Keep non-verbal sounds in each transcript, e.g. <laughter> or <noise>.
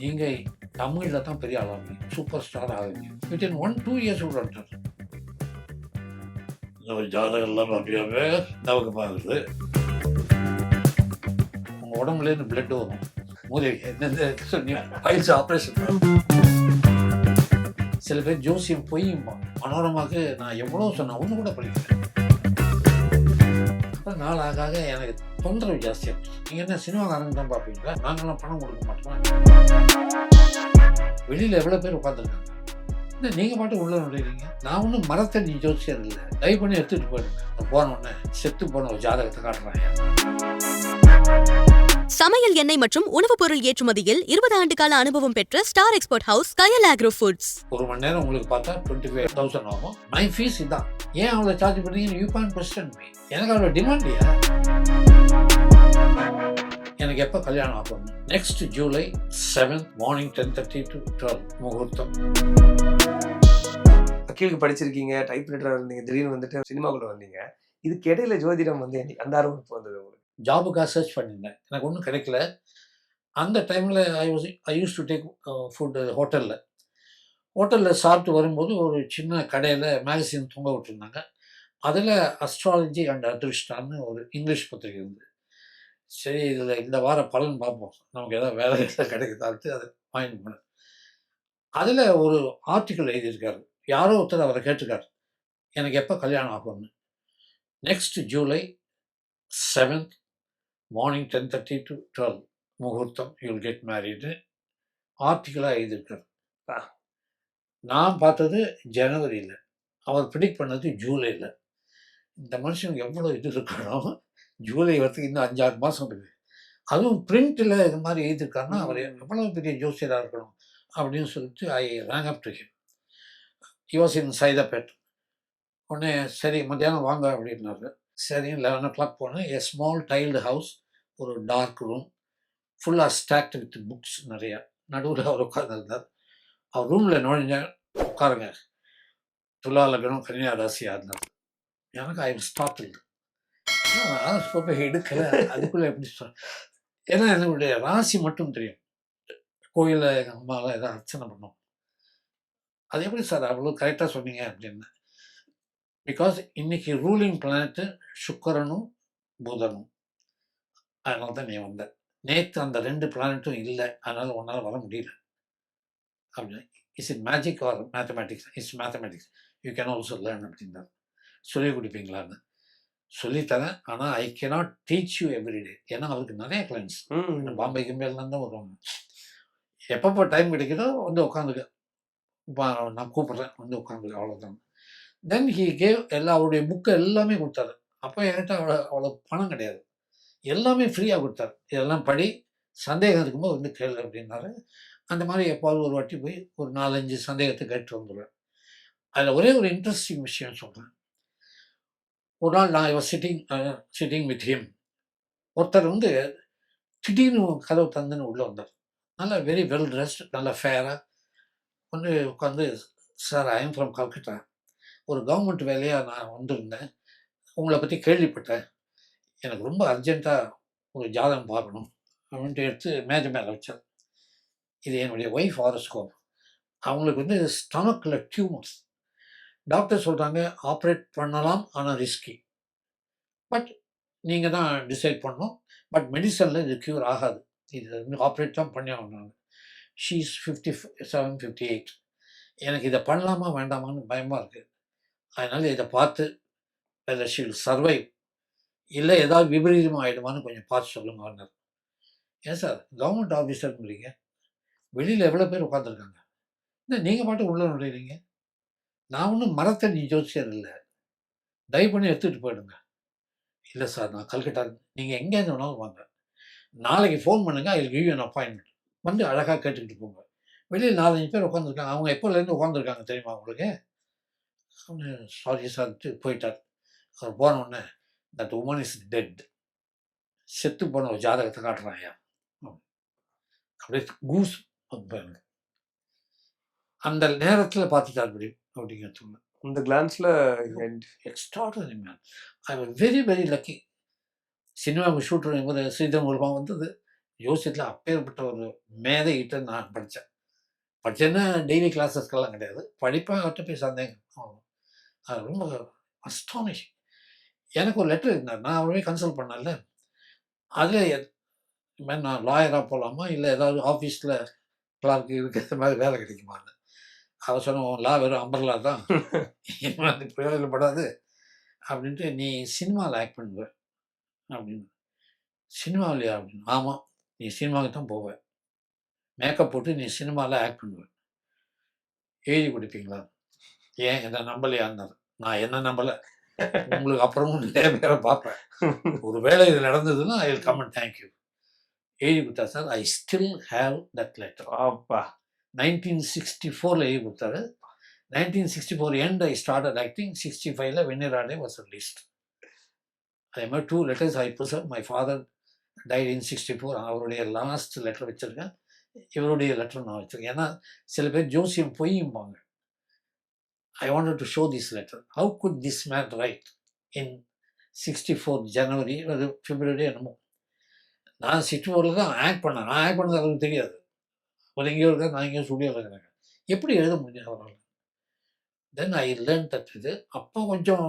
நீங்கள் தமிழில் தான் பெரிய ஆளாங்க சூப்பர் ஸ்டார் ஆகுங்க வித்தின் ஒன் டூ இயர்ஸ் கூட வந்துட்டார் ஜாதகம் எல்லாம் அப்படியாவே நமக்கு பார்க்குறது உங்கள் உடம்புலேருந்து பிளட் வரும். சொன்னீங்க பயிற்சி ஆப்ரேஷன் சில பேர் ஜோசியம் பொய்யும்பா மனோரமாக்கு நான் எவ்வளோ சொன்னேன் ஒன்று கூட படிக்கல. அப்புறம் நாள் ஆக ஆக எனக்கு தொந்தரவு ஜாஸ்தியாக நீங்கள் என்ன சினிமாக்காரங்க தான் பார்ப்பீங்களா? நாங்களாம் பணம் கொடுக்க மாட்டோம்? வெளியில் எவ்வளோ பேர் உட்காந்துருக்காங்க இல்லை நீங்கள் பாட்டு உள்ள நுழையிறீங்க. நான் ஒன்றும் மரத்தடி ஜோசியர் இல்லை. தயவு பண்ணி எடுத்துகிட்டு போயிடுங்க. போனோடனே செத்து போன ஒரு ஜாதகத்தை காட்டுறாங்க சமையல் எண்ணெய் மற்றும் உணவுப் பொருள் ஏற்றுமதியில் இருபது ஆண்டு கால அனுபவம் பெற்ற star export house Kayal agro foods ஒரு மணி நேரம் உங்களுக்கு பார்த்தா டுவெண்ட்டி ஃபைவ் தௌசண்ட் ஆகும். மை ஃபீஸ் இதான். ஏன் அவ்வளோ சார்ஜ் பண்ணீங்க யூ கான் கொஸ்டன் எனக்கு அவ்வளோ டிமாண்ட் எனக்கு எப்போ கல்யாணம் ஆகும் next July seventh morning ten thirty to twelve முகூர்த்தம். வக்கீலுக்கு படிச்சிருக்கீங்க டைப் ரைட்டராக இருந்தீங்க திடீர்னு வந்துட்டு சினிமாக்குள்ள வந்தீங்க. இதுக்கு இடையில ஜோதிடம் வந்து என்னைக்கு அந்த ஆர்வம் எப்போ வந்தது உங்களுக்கு? ஜாபுக்காக சர்ச் பண்ணியிருந்தேன். எனக்கு ஒன்றும் கிடைக்கல. அந்த டைமில் I was I use to take food ஹோட்டலில் ஹோட்டலில் சாப்பிட்டு வரும்போது ஒரு சின்ன கடையில் மேகசின் தொங்க விட்டுருந்தாங்க. அதில் அஸ்ட்ராலஜி அண்ட் அதிர்ஷ்டான்னு ஒரு இங்கிலீஷ் பத்திரிகை இருந்து சரி இதில் இந்த வாரம் பலன் பார்ப்போம். நமக்கு ஏதாவது வேலை கிடைக்குதான்ட்டு அதை வாங்கிட்டு போனேன் அதில் ஒரு ஆர்டிக்கல் எழுதியிருக்காரு. யாரோ ஒருத்தர் அவரை கேட்டிருக்காரு. எனக்கு எப்போ கல்யாணம் ஆகும்னு? Next July seventh morning ten thirty to twelve முகூர்த்தம். யூல் கெட் மேரீடு ஆர்டிக்கலாக எழுதியிருக்காரு. நான் பார்த்தது ஜனவரியில். அவர் ப்ரிடிக்ட் பண்ணது ஜூலையில் இந்த மனுஷனுக்கு எவ்வளோ இது இருக்கணும்? ஜூலை வரத்துக்கு இன்னும் அஞ்சாறு மாதம் இருக்குது. அதுவும் பிரிண்ட்டில் இது மாதிரி எழுதியிருக்காருன்னா அவர் எவ்வளோ பெரிய ஜோசியராக இருக்கணும் அப்படின்னு சொல்லிட்டு ஐ ரேங் அப் டு ஹிம் யோஸ் இன் சைதாப்பேட் உடனே சரி மத்தியானம் வாங்க அப்படின்னாரு. சரி லெவன் ஓ கிளாக் போனேன். எ ஸ்மால் டைல்டு ஹவுஸ் ஒரு டார்க் ரூம் ஃபுல்லாக ஸ்டாக்ட் வித் புக்ஸ் நிறையா. நடுவில் அவர் உட்காந்துருந்தார் அவர் ரூமில் நுழைஞ்ச உட்காருங்க. துலா லக்னம் கன்னியா ராசியாக இருந்தார். எனக்கு ஐ ஸ்டாப் இல்லை போய் எடுக்கல. அதுக்குள்ளே எப்படி சொல்கிறேன் ஏன்னா என்னுடைய ராசி மட்டும் தெரியும். கோயிலில் எங்கள் அம்மாலாம் எதாவது அர்ச்சனை பண்ணோம். அது எப்படி சார் அவ்வளோ கரெக்டாக சொன்னீங்க அப்படின்னு. பிகாஸ் இன்னைக்கு ரூலிங் பிளானட்டு சுக்கரனும் புதனும். அதனால தான் நீ வந்த. நேற்று அந்த ரெண்டு பிளானட்டும் இல்லை. அதனால் உன்னால் வர முடியல. அப்படின்னு. Is it magic or mathematics it's mathematics you can also learn அப்படின்னாரு சொல்லி கொடுப்பீங்களான்னு. சொல்லித்தரேன். ஆனால் I cannot teach you every day ஏன்னா அவருக்கு நிறைய கிளைண்ட்ஸ். பாம்பே கிம்பேலாம் தான் வருவாங்க எப்பப்போ டைம் கிடைக்குதோ வந்து உட்காந்துக்க. நான் கூப்பிட்றேன் வந்து உட்காந்துக்க அவ்வளோதான் தென் ஹி கேவ் எல்லா அவருடைய புக்கை எல்லாமே கொடுத்தாரு. அப்போ என்கிட்ட அவ்வளோ அவ்வளோ பணம் கிடையாது. எல்லாமே ஃப்ரீயாக கொடுத்தாரு. இதெல்லாம் படி சந்தேகம் இருக்கும்போது வந்து கேளு அப்படின்னாரு. அந்த மாதிரி எப்பாவது ஒரு வாட்டி போய் ஒரு நாலஞ்சு சந்தேகத்தை கேட்டு வந்துடுவேன் அதில் ஒரே ஒரு இன்ட்ரெஸ்டிங் விஷயம் சொல்கிறேன் ஒரு நாள் நான் இவர் சிட்டிங் சிட்டிங் வித் ஹிம் ஒருத்தர் வந்து திடீர்னு கதவு தந்துன்னு உள்ளே வந்தார். நல்லா வெரி வெல் ட்ரெஸ்ட் நல்லா ஃபேராக வந்து உட்காந்து sir I am from Calcutta ஒரு கவர்மெண்ட் வேலையாக நான் வந்திருந்தேன். உங்களை பற்றி கேள்விப்பட்டேன். எனக்கு ரொம்ப அர்ஜென்ட்டாக ஒரு ஜாதகம் பார்க்கணும். அப்படின்ட்டு எடுத்து மேஜ மேலே வச்சார். இது என்னுடைய ஒய்ஃப் ஹாரோஸ்கோப் அவங்களுக்கு வந்து ஸ்டமக்கில் டியூமர்ஸ் டாக்டர் சொல்கிறாங்க ஆப்ரேட் பண்ணலாம் ஆனால் ரிஸ்கி பட் நீங்கள் தான் டிசைட் பண்ணணும். பட் மெடிசனில் இது க்யூர் ஆகாது. இது ஆப்ரேட் தான் பண்ணி ஆகணும். She's fifty seven fifty eight எனக்கு இதை பண்ணலாமா வேண்டாமான்னு பயமாக இருக்குது அதனால் இதை பார்த்து வெதர் ஷீல் சர்வைவ் இல்லை ஏதாவது விபரீதமாக ஆகிடுமான்னு கொஞ்சம் பார்த்து சொல்லுங்க ஏன் சார்? கவர்மெண்ட் ஆஃபீஸர்ங்கிறீங்க வெளியில் எவ்வளோ பேர் உட்காந்துருக்காங்க இல்லை நீங்கள் பாட்டு உள்ளே நுழையிறீங்க. நான் ஒன்றும் மரத்தடி ஜோசியர் இல்லை தயவு பண்ணி எடுத்துகிட்டு போயிடுங்க. இல்லை சார் நான் கல்கட்டா நீங்கள் எங்கேருந்து வேணாலும் வாங்க. நாளைக்கு ஃபோன் பண்ணுங்கள் ஐ கிவ் an அப்பாயின்மெண்ட் வந்து அழகாக கேட்டுக்கிட்டு போங்க. வெளியில் நாலஞ்சு பேர் உட்காந்துருக்காங்க அவங்க எப்போலேருந்து உட்காந்துருக்காங்க தெரியுமா உங்களுக்கு? சாரி சார் போயிட்டார். அவர் போனோடனே தட் உமன் இஸ் டெட் செத்து போன ஒரு ஜாதகத்தை காட்டுறாங்க அப்படியே கூஸ் அந்த நேரத்தில் பார்த்துட்டார் முடியும் அப்படிங்கிறது உண்மை. இந்த கிளான்ஸ்ல extraordinary man I was very very lucky சினிமாவுக்கு ஷூட் பண்ணும்போது ஸ்ரீதர் மூலமாக வந்தது. ஜோசியத்தில் அப்பேற்பட்ட ஒரு மேதைகிட்ட நான் படித்தேன் படித்தேன்னா டெய்லி கிளாஸஸ்க்கெல்லாம் கிடையாது. படிப்பேன் அவர்கிட்ட போய் சந்தேகம். அது ரொம்ப அஸ்டானிஷிங் எனக்கு ஒரு லெட்டர் இருந்தார். நான் அவரே கன்சல்ட் பண்ணல அதில் நான் லாயராக போகலாமா இல்லை ஏதாவது ஆஃபீஸில் கிளார்க்கு இருக்கிற மாதிரி வேலை கிடைக்குமான்னு. அவசரம் லா வெறும் அம்பர்லா தான். அது பிரயோஜனப்படாது. அப்படின்ட்டு நீ சினிமாவில் ஆக்ட் பண்ணுவ. அப்படின்னு. சினிமாவிலையா அப்படின்னு. ஆமாம் நீ சினிமாவுக்கு தான் போவ. மேக்கப் போட்டு நீ சினிமாவில் ஆக்ட் பண்ணுவ. எழுதி கொடுப்பீங்களா? ஏன்? என்ன நம்பலையான்னாரு நான் என்ன நம்பலை? உங்களுக்கு அப்புறமும் நிறைய பேரை பார்ப்பேன். ஒரு வேளை இது நடந்ததுன்னா I will come and thank you எழுதி கொடுத்தா sir I still have that letter அப்பா. நைன்டீன் சிக்ஸ்டி ஃபோரில் எழுதி கொடுத்தாரு. Nineteen sixty four and I started acting sixty ஃபைவ்ல வெண்ணிராடே வாஸ் ரிலீஸ்ட் அதே மாதிரி two letters I preserve my father died in sixty four அவருடைய லாஸ்ட் லெட்டர் வச்சுருக்கேன். இவருடைய லெட்டர் நான் வச்சுருக்கேன். ஏன்னா சில பேர் ஜோசியம் பொய்யும்பாங்க. I wanted to show this letter how good this man right in sixty four ஜனவரி அது பிப்ரவரி என்னமோ? நான் சிக்ஸ்டி ஃபோரில் தான் ஆக்ட் பண்ணேன். நான் ஆக்ட் பண்ணது அவருக்கு தெரியாது. அவர் எங்கேயோ இருக்கா நான் எங்கேயோ ஸ்டுடியோவில் இருக்கிறேன் எப்படி எழுத முடியும் அவரால்? தென் ஐ லேர்ன் தட் இது அப்போ கொஞ்சம்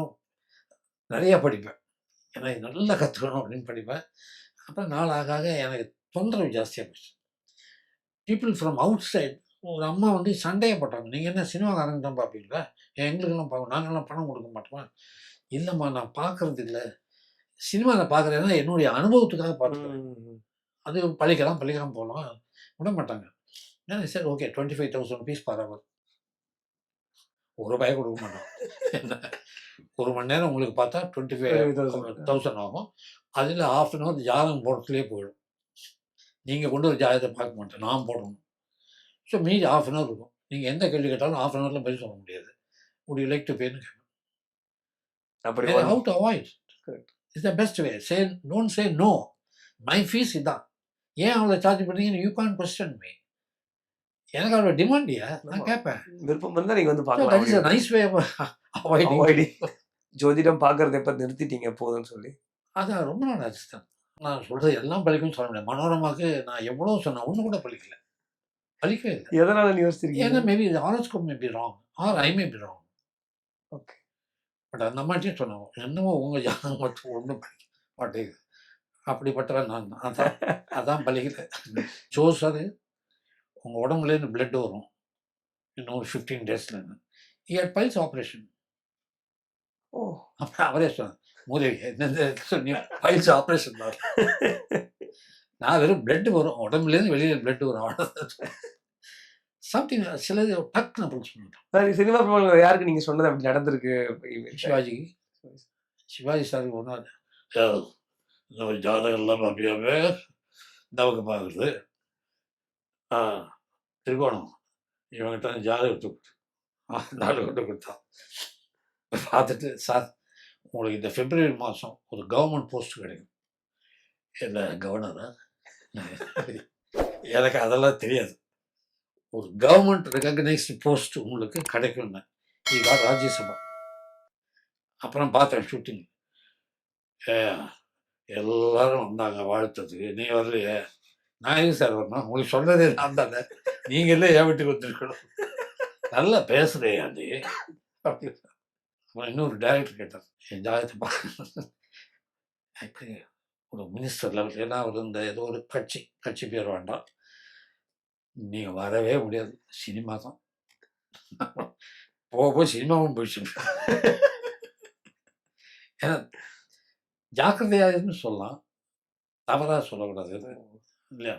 நிறையா படிப்பேன். ஏன்னா இது நல்லா கற்றுக்கணும் அப்படின்னு படிப்பேன். அப்புறம் நாள் ஆக எனக்கு தொந்தரவு ஜாஸ்தியாக போச்சு. பீப்புள் ஃப்ரம் அவுட் சைட் ஒரு அம்மா வந்து சண்டையை போட்டாங்க. நீங்கள் என்ன சினிமாக்காரங்க தான் பார்ப்பீங்களா? எங்களுக்கெல்லாம் பார்க்க நாங்கள்லாம் பணம் கொடுக்க மாட்டோமா? இல்லைம்மா நான் பார்க்கறது இல்லை. சினிமாவில் பார்க்குறேன்னா என்னுடைய அனுபவத்துக்காக பார்த்துக்கிறேன். ம். அது பழிக்கலாம் பழிக்கலாம் போகலாம். விட மாட்டாங்க. சரி? Okay twenty five thousand rupees per hour ஒரு ரூபாய் கொடுக்க மாட்டோம் ஒரு மணி நேரம் உங்களுக்கு பார்த்தா டுவெண்ட்டி ஃபைவ் 25,000. தௌசண்ட் ஆகும். அதில் ஆஃப் அன் ஹவர் ஜாதகம் போடுறதுலேயே போயிடும். நீங்கள் கொண்டு ஒரு ஜாதகத்தை பார்க்க மாட்டேன். நான் போடணும். ஸோ மீதி ஆஃப் அன் ஹவர் இருக்கும். நீங்கள் எந்த கேள்வி கேட்டாலும் ஆஃப் அன் ஹவரில் பதில் சொல்ல முடியாது. Pay? அப்படி Then வந்து- how to avoid? Correct. Is the best way say don't say no my fees இதான். ஏன் அவ்வளோ சார்ஜ் பண்ணீங்கன்னு யூ கான் கொஸ்டின் மீ எனக்கு அவ்வளோ டிமாண்டியா நான். கேட்பேன் விருப்பம் இருந்தா நீங்க வந்து பார்க்கலாம். Nice way avoiding. ஜோதிடம் பாக்குறத எப்ப நிறுத்திட்டீங்க போதும்னு சொல்லி? அதான் ரொம்ப ஆச்சு தான் நான் சொல்கிறது எல்லாம் பழிக்கும்னு சொல்ல முடியாது. மனோரமாக்கு நான் எவ்வளோ சொன்னேன். ஒன்று கூட பழிக்கல. பழிக்கவே இல்லை. எதனால நீ ஏன்னா யோசிச்சிருக்கீங்க maybe horoscope may be wrong or I may be wrong okay but அந்த மாதிரியும் சொன்னோம் என்னமோ உங்கள் ஜாதகம் மட்டும் ஒன்றும் படிக்க மாட்டேங்குது. அப்படிப்பட்டவன் நான். தான். அதான் அதான் பலிக்கல சோஸ் <laughs> அது. உங்கள் உடம்புலேருந்து பிளட் வரும். இன்னும் ஒரு ஃபிஃப்டீன் டேஸில் இயர் பைல்ஸ் ஆப்ரேஷன் ஓ. அப்புறம் அவரே சொன்னார் மூதேவி என்ன சொன்னீங்க பைல்ஸ் ஆப்ரேஷன் தான் நான் வெறும் பிளட் வரும். உடம்புலேருந்து வெளியில் பிளட் வரும். அவ்வளோதான் சம்திங் சிலது டக்குன்னு அப்படி சொல்லிட்டோம் சரி சினிமா பிரபலங்கள் யாருக்கு நீங்க சொன்னது அப்படி நடந்திருக்கு? சிவாஜி சிவாஜி சார் ஒரு நாள் "ஏய், இந்த ஒரு ஜாதகம் எல்லாம் அப்படியாவே நமக்கு பார்க்குறது. ஆ திருக்கோணம் இவங்கிட்ட அந்த ஜாதகத்தை கொடுத்து கொண்டு கொடுத்தான் பார்த்துட்டு சார் உங்களுக்கு இந்த பிப்ரவரி மாதம் ஒரு கவர்மெண்ட் போஸ்ட் கிடைக்கும். என்ன கவர்னரா <laughs> எனக்கு அதெல்லாம் தெரியாது. ஒரு கவர்மெண்ட் ரெகக்னைஸ்டு போஸ்ட் உங்களுக்கு கிடைக்கும்னு. இது ராஜ்யசபா. அப்புறம் பார்த்தேன் ஷூட்டிங் ஏ எல்லாரும் வந்தாங்க வாழ்த்ததுக்கு. நீ வரலையே. நான் எதுக்கு சார் வரணும்? உங்களுக்கு சொன்னதே நான் தானே. நீங்களே என் வீட்டுக்கு வந்துருக்கணும். நல்லா பேசுகிறே அது அப்படி இன்னொரு டைரக்டர் கேட்டார். என் ஜாதகத்தை பார்க்க ஒரு மினிஸ்டர் லெவல் ஏன்னா அவர் இந்த ஏதோ ஒரு கட்சி கட்சி பேர் வேண்டாம். நீங்கள் வரவே முடியாது. சினிமா தான். போக போய் சினிமாவும் போயிடுச்சு ஏன்னா ஜாக்கிரதையாக சொல்லலாம். தவறாக சொல்லக்கூடாது. இல்லையா?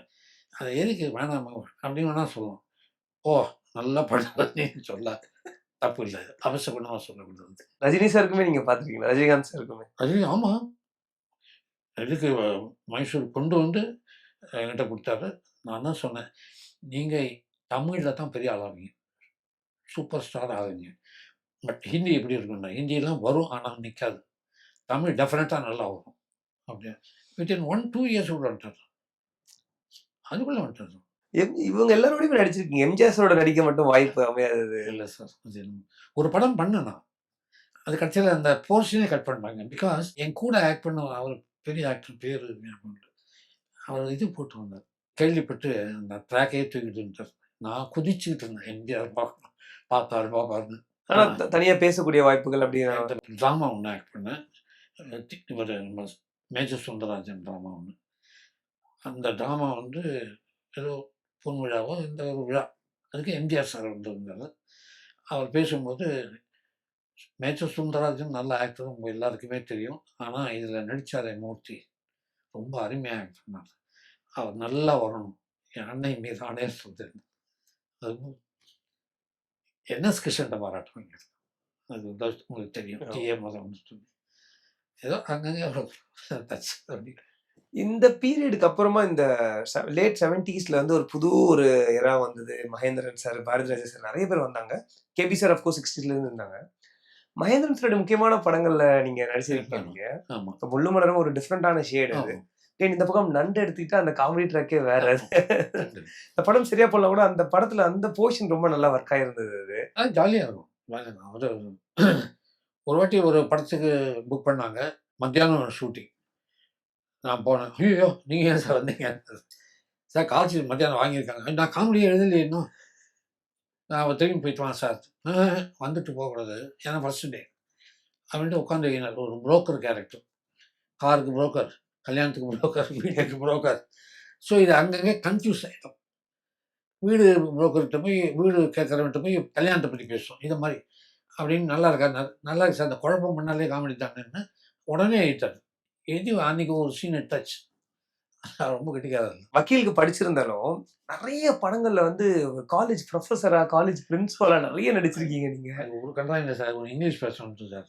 அது எதுக்கு வேணாம் அப்படின்னு வேணா சொல்லலாம் ஓ நல்லா பண்ணுறதுன்னு சொல்ல. தப்பு இல்லை. அவசகுணமாக சொல்லக்கூடாது. ரஜினி சாருக்குமே நீங்க பாத்திருக்கீங்களா ரஜினிகாந்த் சாருக்குமே? அது ஆமாம் இதுக்கு மைசூர் கொண்டு வந்து என்கிட்ட கொடுத்தாரு. நான் தான் சொன்னேன் நீங்கள் தமிழில் தான் பெரிய ஆளாவீங்க. சூப்பர் ஸ்டார் ஆகுங்க பட் ஹிந்தி எப்படி இருக்குன்னா ஹிந்தியெல்லாம் வரும் ஆனால் நிற்காது தமிழ் டெஃபினட்டாக நல்லா வரும். அப்படியே? வித்தின் ஒன் டூ இயர்ஸ் கூட வந்துட்டார். அதுக்குள்ளே வந்துட்டார். எம்- இவங்க எல்லாரோடையுமே நடிச்சிருக்கீங்க. எம்ஜிஆர் நடிக்க மட்டும் வாய்ப்பு அமையாது இல்லை சார் அது. ஒரு படம் பண்ணேன் அது கடைசியில் அந்த போர்ஷனே கட் பண்ணிட்டாங்க பிகாஸ் என் கூட ஆக்ட் பண்ண அவர் பெரிய ஆக்டர் பேர் அவர் இது போட்டு வந்தார். கேள்விப்பட்டு அந்த ட்ராக்கையே தூக்கிட்டு வந்துட்டார். நான் குதிச்சுக்கிட்டு இருந்தேன். எம்ஜிஆர் பார்க்கணும் பார்த்தாரு பார்ப்பாருன்னு. ஆனா த- தனியா பேசக்கூடிய வாய்ப்புகள் அப்படி ட்ராமா ஒன்று ஆக்ட் பண்ணேன். நம்ம மேஜர் சுந்தரராஜன் ட்ராமா ஒன்று அந்த ட்ராமா வந்து ஏதோ பொன் விழாவோ இந்த ஒரு விழா. அதுக்கு எம்ஜிஆர் சார் வந்திருந்தார் அவர் பேசும்போது மேஜர் சுந்தரராஜன் நல்ல ஆக்டர் உங்க எல்லாருக்குமே தெரியும். ஆனால் இதில் நடிச்சாரே மூர்த்தி. ரொம்ப அருமையாக ஆக்ட் பண்ணார் அவர் நல்லா வரணும். என் அன்னை மீது ஆணைய சொல்றேன் அது என்எஸ் கிருஷ்ணன் பாராட்டுவாங்க அது உங்களுக்கு தெரியும். மதம் சொல்லி ஏதோ அங்கங்கே <laughs> தச்சு அப்படி. இந்த பீரியடுக்கு அப்புறமா இந்த லேட் செவன்டிஸ்ல வந்து ஒரு புது ஒரு எரா வந்தது. மகேந்திரன் சார் பாரதிராஜா சார் நிறைய பேர் வந்தாங்க. கேபி சார் அஃப்கோர்ஸ் சிக்ஸ்டிஸ்ல இருந்து இருந்தாங்க. மகேந்திரன் சாரோட முக்கியமான படங்கள்ல நீங்க நடிச்சிருக்கீங்க முள்ளு மலரும் ஒரு டிஃப்ரெண்டான ஷேடு அது. இந்த பக்கம் நண்டு எடுத்துக்கிட்டா அந்த காமெடி ட்ராக்கே வேற. இந்த படம் சரியா போடல கூட அந்த படத்துல அந்த போர்ஷன் ரொம்ப நல்லா ஒர்க் ஆயிருந்தது அது. ஜாலியா இருக்கும். ஒரு வாட்டி ஒரு படத்துக்கு புக் பண்ணாங்க. மத்தியானம் ஷூட்டிங் நான் போனேன். ஐயோ நீங்கள் ஏன் சார் வந்தீங்க? சார் காலேஜ் மத்தியானம் வாங்கியிருக்காங்க. நான் காமெடியை எழுதலையே இன்னும். நான் திரும்பி போயிட்டு வாங்க சார். வந்துட்டு போகக்கூடாது ஏன்னா ஃபர்ஸ்ட் டே அப்படின்ட்டு உட்காந்து ஒரு புரோக்கர் கேரக்டர் காருக்கு புரோக்கர் கல்யாணத்துக்கு புரோக்கர் வீட்டுக்கு புரோக்கர் ஸோ இது அங்கங்கே கன்ஃபியூஸ் ஆகிடும் வீடு புரோக்கர்கிட்ட போய் வீடு கேட்குறவன்ட்ட போய் கல்யாணத்தை பற்றி பேசுவோம். இது மாதிரி. அப்படின்னு நல்லா இருக்கா நல்லா இருக்கு சார். அந்த குழப்பம் பண்ணாலே காமெடி தானேன்னு உடனே எழுதிட்டாரு எழுதி அன்னைக்கு ஒரு சீன் எடுத்தாச்சு. ரொம்ப கெட்டிக்காரர் வக்கீலுக்கு படிச்சிருந்தாலும் நிறைய படங்கள்ல வந்து காலேஜ் ப்ரொஃபஸரா காலேஜ் பிரின்சிபலா நிறைய நடிச்சிருக்கீங்க நீங்க. ஒரு கண்டாயம் இல்லை சார். ஒரு இங்கிலீஷ் பேசணும் சார்.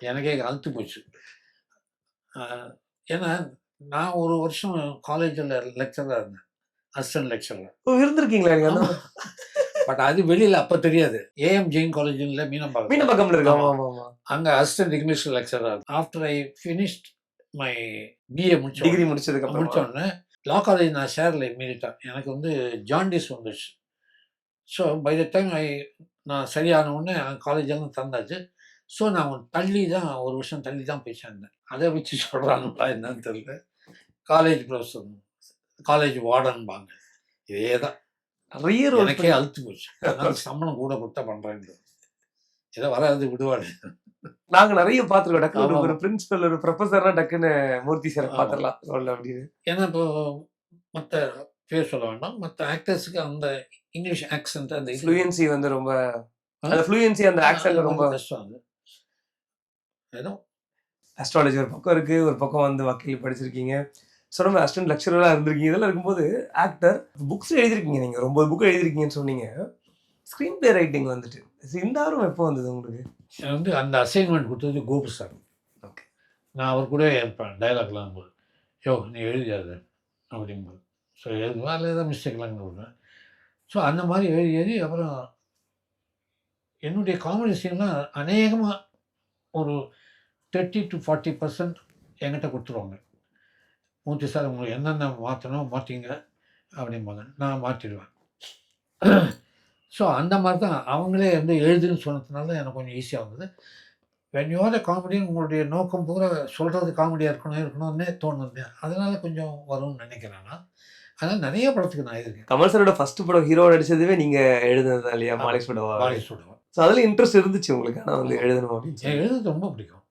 எனக்கே அழுத்து போச்சு. ஏன்னா நான் ஒரு வருஷம் காலேஜில் லெக்சராக இருந்தேன். அசிஸ்டன்ட் லெக்சரில் ஓ, இருந்திருக்கீங்களா நீங்க அந்த பட் அது வெளியில் அப்போ தெரியாது. ஏஎம் ஜெயின் காலேஜில் மீனம்பாக்கம். மீனம்பாக்கம்ல இருக்கு ஆமா ஆமா. ஆமா. ஆமா அங்கே assistant English லெக்சராக after I finished my BA முடிச்ச டிகிரி முடிச்சதுக்கு உடனே லா காலேஜ் நான் சேரல இம்மீடியட்டாக எனக்கு வந்து ஜாண்டிஸ் வந்துச்சு. So by the time I நான் சரியான உடனே காலேஜெல்லாம் திறந்தாச்சு ஸோ நான் தள்ளி தான் ஒரு வருஷம் தள்ளி தான் போய் சேர்ந்தேன். அதை வச்சு சொல்கிறாங்களா என்னன்னு தெரியல. காலேஜ் ப்ரொஃபஸர் காலேஜ் வார்டன்பாங்க இதே தான். நிறைய ரோல் எனக்கே அழுத்து போச்சு. சம்பளம் கூட கொடுத்தா பண்ணுறேன் ஏதோ வராது விடுவாடு. நாங்க நிறைய பாத்துருக்கோம் டக்குனு ஒரு- பிரின்சிபல் ஒரு ப்ரொஃபஸர்னா டக்குன்னு மூர்த்தி சார். பாத்திரலாம் ரோல் அப்படின்னு. ஏன்னா இப்போ மற்ற பேர் சொல்ல வேண்டாம். மற்ற ஆக்டர்ஸுக்கு அந்த இங்கிலீஷ் ஆக்சென்ட் அந்த ஃப்ளூயன்சி வந்து ரொம்ப? அந்த ஃப்ளூயன்சி அந்த ஆக்சென்ட் ரொம்ப கஷ்டம் அது. ஏதோ. அஸ்ட்ராலஜி ஒரு பக்கம் இருக்கு. ஒரு பக்கம் வந்து வக்கீல் படிச்சிருக்கீங்க. நம்ம அசிஸ்டன்ட் லெக்சரராக இருந்திருக்கீங்க. இதெல்லாம் இருக்கும்போது ஆக்டர் புக்ஸ் எழுதிருக்கீங்க நீங்க. ரொம்ப புக் எழுதிருக்கீங்கன்னு சொன்னீங்க. ஸ்க்ரீன் பிளே ரைட்டிங் வந்துட்டு. ஆர்வம் எப்போ வந்தது உங்களுக்கு? வந்து அந்த அசைன்மெண்ட் கொடுத்தது கோபு சார். ஓகே நான் அவர் கூட இருப்பேன் டைலாக்லாம் போது. யோ நீ எழுதியாத அப்படிங்கும்போது ஸோ எழுதுவேன் அதில் ஏதாவது மிஸ்டேக்லாம் விடுவேன் ஸோ அந்த மாதிரி எழுதி எழுதி அப்புறம் என்னுடைய காமெடி சீன்லாம் அநேகமாக ஒரு தேர்ட்டி டு ஃபார்ட்டி பர்சன்ட் என்கிட்ட கொடுத்துருவாங்க. மூர்த்தி சார் உங்களுக்கு என்னென்ன மாற்றணும் மாற்றிங்க அப்படிம்பாங்க நான் மாற்றிடுவேன் ஸோ அந்த மாதிரி தான் அவங்களே வந்து எழுதுன்னு சொன்னதுனால எனக்கு கொஞ்சம் ஈஸியாக வந்தது. வென் யூஆர் காமெடி உங்களுடைய நோக்கம் பூரா சொல்கிறது காமெடியாக இருக்கணும் இருக்கணும்னே தோணுது அதனால கொஞ்சம் வரும்னு நினைக்கிறேன் நான். அதனால் நிறைய படத்துக்கு நான் எழுதிருக்கேன் கமல் சாரோட ஃபர்ஸ்ட் படம் ஹீரோ நடிச்சதுவே நீங்க எழுதுனது இல்லையா. மாலிக் படம் வாரி சுடுவேன் ஸோ அதில் இன்ட்ரெஸ்ட் இருந்துச்சு உங்களுக்கு ஆனால் வந்து எழுதணும் அப்படின்னு. எழுதுறது ரொம்ப பிடிக்கும்.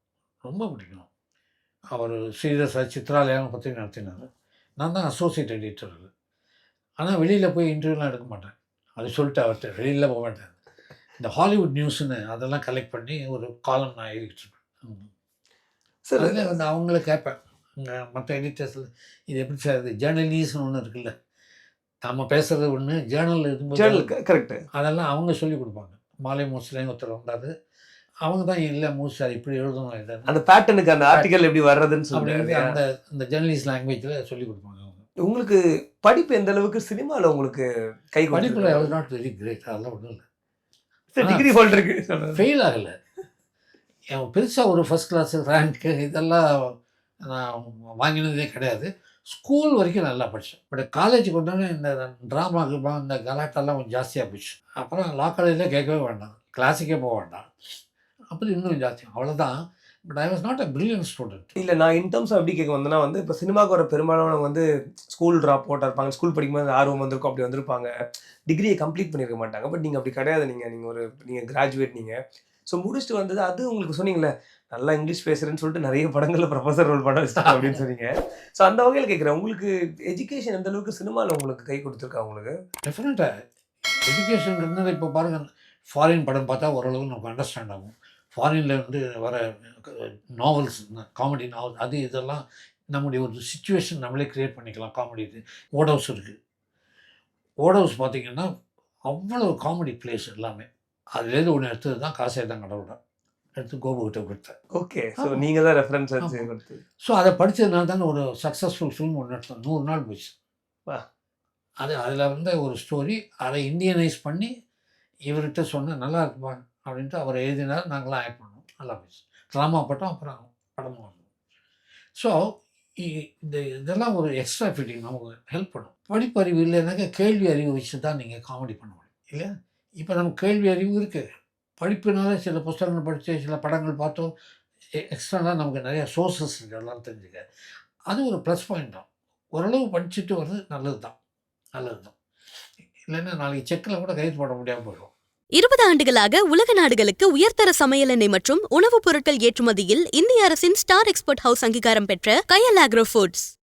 ரொம்ப பிடிக்கும். அவர் ஸ்ரீதர் சித்ராலயம் பற்றி நடத்தினார். நான் தான் அசோசியேட் எடிட்டர் ஆனால் வெளியில் போய் இன்டர்வியூலாம் எடுக்க மாட்டேன். அது சொல்லிட்டு அவர்கிட்ட வெளியில் போக மாட்டேன் இந்த ஹாலிவுட் நியூஸ்னு அதெல்லாம் கலெக்ட் பண்ணி ஒரு காலம் நான் எழுதிட்டு இருப்பேன் சார். அதில் வந்து அவங்கள கேட்பேன். மற்ற எடிட்டர்ஸில் இது எப்படி சார் இது ஜேர்னலிஸ்ட்னு ஒன்று இருக்குல்ல நம்ம பேசுறது ஒன்று ஜேர்னல் இருக்கும்போது கரெக்ட் அதெல்லாம் அவங்க சொல்லி கொடுப்பாங்க. மாலை மூசிலேயும் ஒருத்தர் வந்தார். அவங்க தான் இல்லை மூசி சார் இப்படி எழுதணும் இதை. அந்த பேட்டர்னுக்கு அந்த ஆர்டிகல் எப்படி வர்றதுன்னு சொல்லுங்க அந்த அந்த ஜேர்னலிஸ்ட் லாங்குவேஜில் சொல்லி கொடுப்பாங்க. உங்களுக்கு படிப்பு எந்த அளவுக்கு சினிமாவில் உங்களுக்கு கை படிப்பில் எவ்வளோ நாட் வெரி கிரேட் அதெல்லாம் ஒன்றும் இல்லை. டிகிரி ஹோல்டர் இருக்கு. ஃபெயில் ஆகலை. என் பெருசாக ஒரு ஃபஸ்ட் கிளாஸ் ரேங்க்கு இதெல்லாம் நான் வாங்கினதே கிடையாது. ஸ்கூல் வரைக்கும் நல்லா படித்தேன் பட் காலேஜுக்கு வந்தோடனே இந்த ட்ராமா கிராமா இந்த கலாட்டெல்லாம் கொஞ்சம் ஜாஸ்தியாக போச்சு. அப்புறம் லா காலேஜில் கேட்கவே வேண்டாம். கிளாஸுக்கே போக வேண்டாம். அப்புறம் இன்னும் ஜாஸ்தி. அவ்வளோதான் but I was not a brilliant student இல்ல நான் இன் டர்ம்ஸ் எப்படி கேட்க வந்தேன்னா வந்து இப்போ சினிமாவுக்கு வர பெரும்பாலானவங்க வந்து ஸ்கூல் ட்ராப் அவுட்டாக இருப்பாங்க. ஸ்கூல் படிக்கும்போது ஆர்வம் வந்திருக்கும் அப்படி வந்திருப்பாங்க. டிகிரியை கம்ப்ளீட் பண்ணியிருக்க மாட்டாங்க. பட் நீங்கள் அப்படி கிடையாது. நீங்கள் நீங்கள் ஒரு நீங்கள் கிராஜுவேட் நீங்கள் ஸோ முடிச்சுட்டு வந்தது அது உங்களுக்கு சொன்னீங்களே நல்லா இங்கிலீஷ் பேசுறேன்னு சொல்லிட்டு நிறைய படங்களில் ப்ரொஃபஸர் ரோல் பண்ண வச்சுட்டேன் அப்படின்னு <laughs> சொன்னீங்க. ஸோ அந்த வகையில் கேட்குறேன் உங்களுக்கு எஜுகேஷன் எந்த அளவுக்கு சினிமாவில் உங்களுக்கு கை கொடுத்துருக்கா உங்களுக்கு? டெஃபினட்டாக எஜுகேஷன் இருந்தது இப்போ பாருங்கள் ஃபாரின் படம் பார்த்தா ஓரளவு நமக்கு அண்டர்ஸ்டாண்ட் ஆகும். ஃபாரினில் வந்து வர நாவல்ஸ் காமெடி நாவல் அது இதெல்லாம் நம்முடைய ஒரு சுச்சுவேஷன் நம்மளே க்ரியேட் பண்ணிக்கலாம். காமெடி இது. ஓட் ஹவுஸ் இருக்குது ஓட் ஹவுஸ் பார்த்தீங்கன்னா அவ்வளோ காமெடி பிளேஸ் எல்லாமே. அதுலேருந்து ஒன்று எடுத்தது தான் காசே தான் கடவுட எடுத்து கோபுகிட்ட கொடுத்தேன். Okay so. நீங்கள் தான் ரெஃபரன்ஸ் ஸோ அதை படித்ததுனால தானே ஒரு சக்ஸஸ்ஃபுல் ஃபிலிம் ஒன்று எடுத்தோம். நூறு நாள் போச்சு. வா. அது அதில் வந்து ஒரு ஸ்டோரி அதை இந்தியனைஸ் பண்ணி இவர்கிட்ட சொன்னேன் நல்லா இருக்குப்பா அப்படின்ட்டு அவர் எழுதினார். நாங்களாம் ஆக்ட் பண்ணோம். நல்லா போச்சு. ட்ராமா பட்டம். அப்புறம் படமும் வந்தோம் ஸோ இந்த இதெல்லாம் ஒரு எக்ஸ்ட்ரா ஃபிட்டிங் நமக்கு ஹெல்ப் பண்ணும். படிப்பறிவு இல்லைனாக்கா கேள்வி அறிவு வச்சு தான் நீங்கள் காமெடி பண்ண முடியும். இல்லையா? இப்போ நமக்கு கேள்வி அறிவு இருக்குது படிப்பினால சில புஸ்தகங்கள் படித்து சில படங்கள் பார்த்தோம். எக்ஸ்ட்ராலாக நமக்கு நிறைய சோர்சஸ் இருக்குது எல்லாம் தெரிஞ்சுக்க. அது ஒரு ப்ளஸ் பாயிண்ட் தான். ஓரளவு படிச்சுட்டு வர்றது நல்லது தான் நல்லது தான் இல்லைன்னா நாளைக்கு செக்கில் கூட கைது போட முடியாமல் போயிடும். இருபது ஆண்டுகளாக உலக நாடுகளுக்கு உயர்தர சமையலெண்ணெய் மற்றும் உணவுப் பொருட்கள் ஏற்றுமதியில் இந்திய அரசின் ஸ்டார் எக்ஸ்போர்ட் ஹவுஸ் அங்கீகாரம் பெற்ற கயல் ஆக்ரோ ஃபுட்ஸ்.